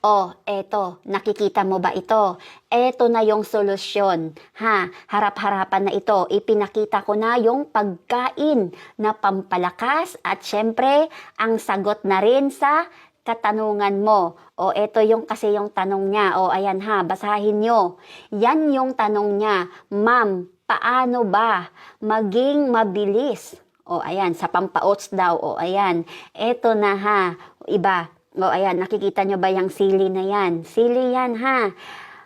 Oh, eto, nakikita mo ba ito? Eto na yung solusyon. Ha, harap-harapan na ito. Ipinakita ko na yung pagkain na pampalakas at syempre, ang sagot na rin sa katanungan mo. O eto yung kasi yung tanong niya. O ayan ha, basahin nyo. Yan yung tanong niya. Ma'am, paano ba maging mabilis? O ayan, sa pampaots daw. O ayan, eto na ha. Iba, o ayan, nakikita nyo ba yung sili na yan? Sili yan ha.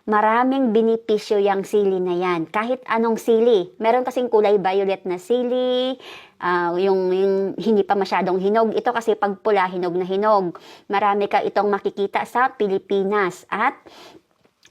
Maraming binipisyo yung sili na yan. Kahit anong sili. Meron kasing kulay violet na sili, ah, yung, yung hindi pa masyadong hinog. Ito kasi pag pula, hinog na hinog. Marami ka itong makikita sa Pilipinas. At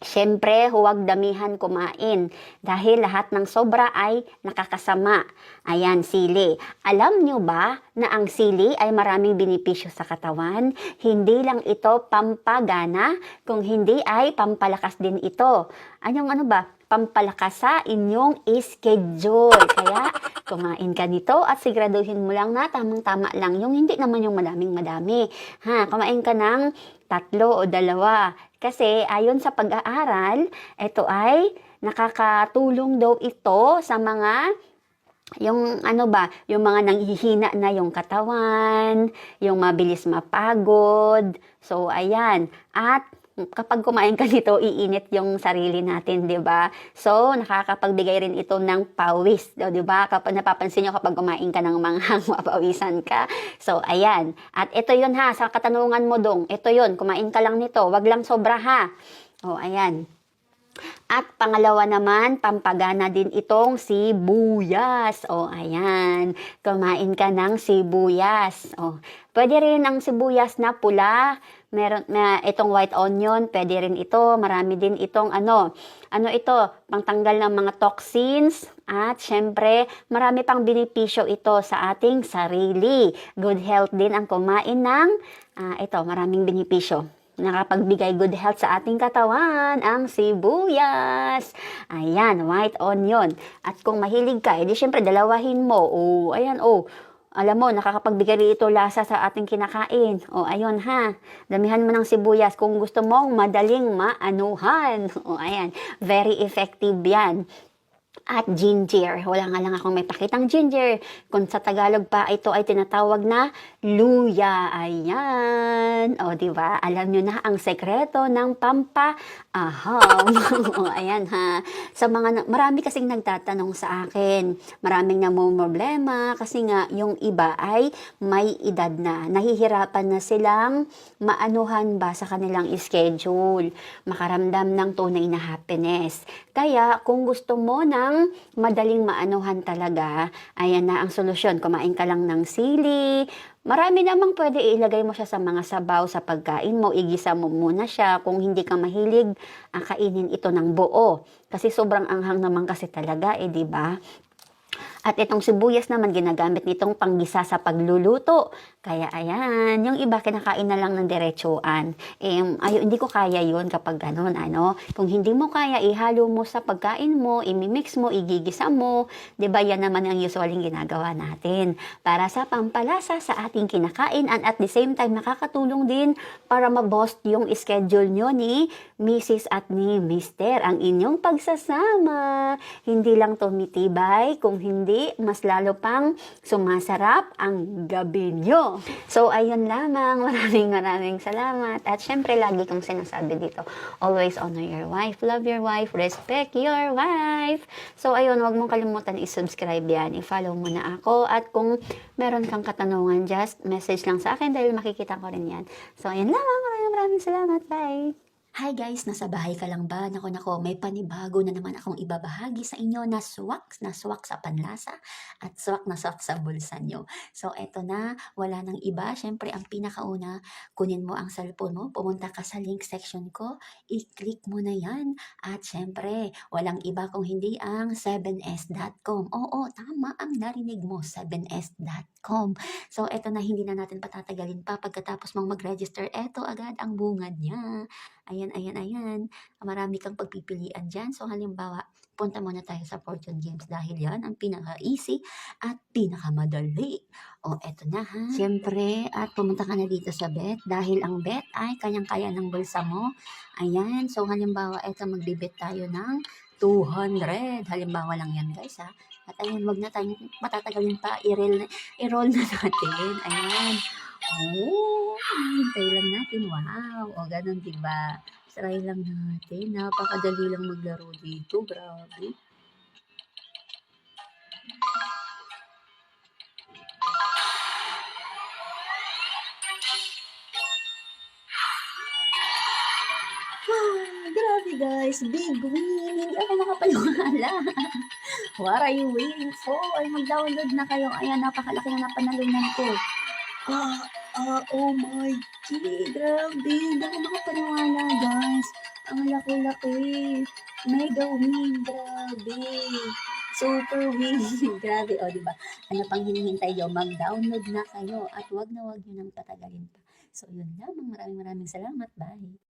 Siyempre, huwag damihan kumain dahil lahat ng sobra ay nakakasama. Ayan, sili. Alam nyo ba na ang sili ay maraming binipisyo sa katawan? Hindi lang ito pampagana, kung hindi ay pampalakas din ito. Anyong ano ba? Pampalakas sa inyong schedule. Kaya, kumain ka nito at siguraduhin mo lang na tamang-tama lang yung hindi naman yung madaming madami. Ha, kumain ka ng tatlo o dalawa. Kasi ayon sa pag-aaral, ito ay nakakatulong daw ito sa mga yung ano ba, yung mga nanghihina na yung katawan, yung mabilis mapagod. So ayan, at kapag kumain ka nito, iinit yung sarili natin, 'di ba? So nakakapagbigay rin ito ng pawis, 'di ba? Kapag napapansin niyo kapag kumain ka ng manghang, mapawisan ka. So ayan. At ito 'yun ha, sa katanungan mo dong. Ito 'yun, kumain ka lang nito, wag lang sobra ha. Oh, ayan. At pangalawa naman, pampagana din itong sibuyas. O, ayan. Kumain ka ng sibuyas. O, pwede rin ang sibuyas na pula. Meron, na itong white onion, pwede rin ito. Marami din itong ano. Ano ito? Pangtanggal ng mga toxins. At syempre, marami pang benepisyo ito sa ating sarili. Good health din ang kumain ng, ah, ito, maraming benepisyo nakapagbigay good health sa ating katawan, ang sibuyas. Ayan, white onion. At kung mahilig ka, edi syempre dalawahin mo. O, ayan, o. Alam mo, nakakapagbigay ito lasa sa ating kinakain. O, ayun ha. Damihan mo ng sibuyas kung gusto mong madaling maanuhan. O, ayan. Very effective yan at ginger. Wala nga lang akong may pakitang ginger. Kung sa Tagalog pa, ito ay tinatawag na luya. Ayan. O, di ba? Alam nyo na ang sekreto ng pampa aham. o, ayan ha. Sa mga, marami kasing nagtatanong sa akin. Maraming namumroblema kasi nga yung iba ay may edad na. Nahihirapan na silang maanuhan ba sa kanilang schedule. Makaramdam ng tunay na happiness. Kaya, kung gusto mo ng madaling maanuhan talaga, ayan na ang solusyon. Kumain ka lang ng sili. Marami namang pwede ilagay mo siya sa mga sabaw sa pagkain mo. Igisa mo muna siya. Kung hindi ka mahilig, ah, kainin ito ng buo. Kasi sobrang anghang naman kasi talaga, eh, di ba? At itong sibuyas naman ginagamit nitong panggisa sa pagluluto. Kaya ayan, yung iba kinakain na lang ng diretsuan. Eh, ayo, hindi ko kaya yun kapag ganun, ano. Kung hindi mo kaya, ihalo mo sa pagkain mo, imimix mo, igigisa mo. ba yan naman ang usually ginagawa natin. Para sa pampalasa sa ating kinakain and at the same time nakakatulong din para ma-boost yung schedule nyo ni Mrs. at ni Mr. Ang inyong pagsasama. Hindi lang tumitibay, kung hindi, mas lalo pang sumasarap ang gabi nyo. So, ayun lamang. Maraming maraming salamat. At syempre, lagi kong sinasabi dito, always honor your wife, love your wife, respect your wife. So, ayun, wag mong kalimutan i-subscribe yan. I-follow mo na ako. At kung meron kang katanungan, just message lang sa akin dahil makikita ko rin yan. So, ayun lamang. Maraming maraming salamat. Bye! Hi guys, nasa bahay ka lang ba? Nako nako, may panibago na naman akong ibabahagi sa inyo na swak na swak sa panlasa at swak na swak sa bulsa nyo. So eto na, wala nang iba. Siyempre ang pinakauna, kunin mo ang cellphone mo, pumunta ka sa link section ko, i-click mo na yan. At siyempre, walang iba kung hindi ang 7s.com. Oo, tama ang narinig mo, 7s.com www.bethesdagroup.com. So, eto na, hindi na natin patatagalin pa. Pagkatapos mong mag-register, eto agad ang bungad niya. Ayan, ayan, ayan. Marami kang pagpipilian dyan. So, halimbawa, punta muna tayo sa Fortune Games dahil yan ang pinaka-easy at pinaka-madali. O, eto na ha. Siyempre, at pumunta ka na dito sa bet dahil ang bet ay kayang-kaya ng bulsa mo. Ayan, so halimbawa, eto magbibet tayo ng 200. Halimbawa lang yan guys ha. At ayun, wag na tayong matatagalin pa. I-roll na, i-roll na natin. Ayan. Oh, hintay lang natin. Wow. O, ganun, diba? Try lang natin. Napakadali lang maglaro dito. Grabe. Grabe guys, big win! Hindi ako makapaniwala. What are you waiting for? Mag-download na kayo. Ayan, napakalaki na napanalunan ko. Ah, ah, oh my G, grabe. Hindi ako makapaniwala guys. Ang laki-laki. Mega win, grabe. Super win. grabe, o, oh, diba? Ano pang hinihintay nyo? Mag-download na kayo at wag na wag nyo nang patagalin pa. So, yun lamang. Maraming maraming salamat. Bye.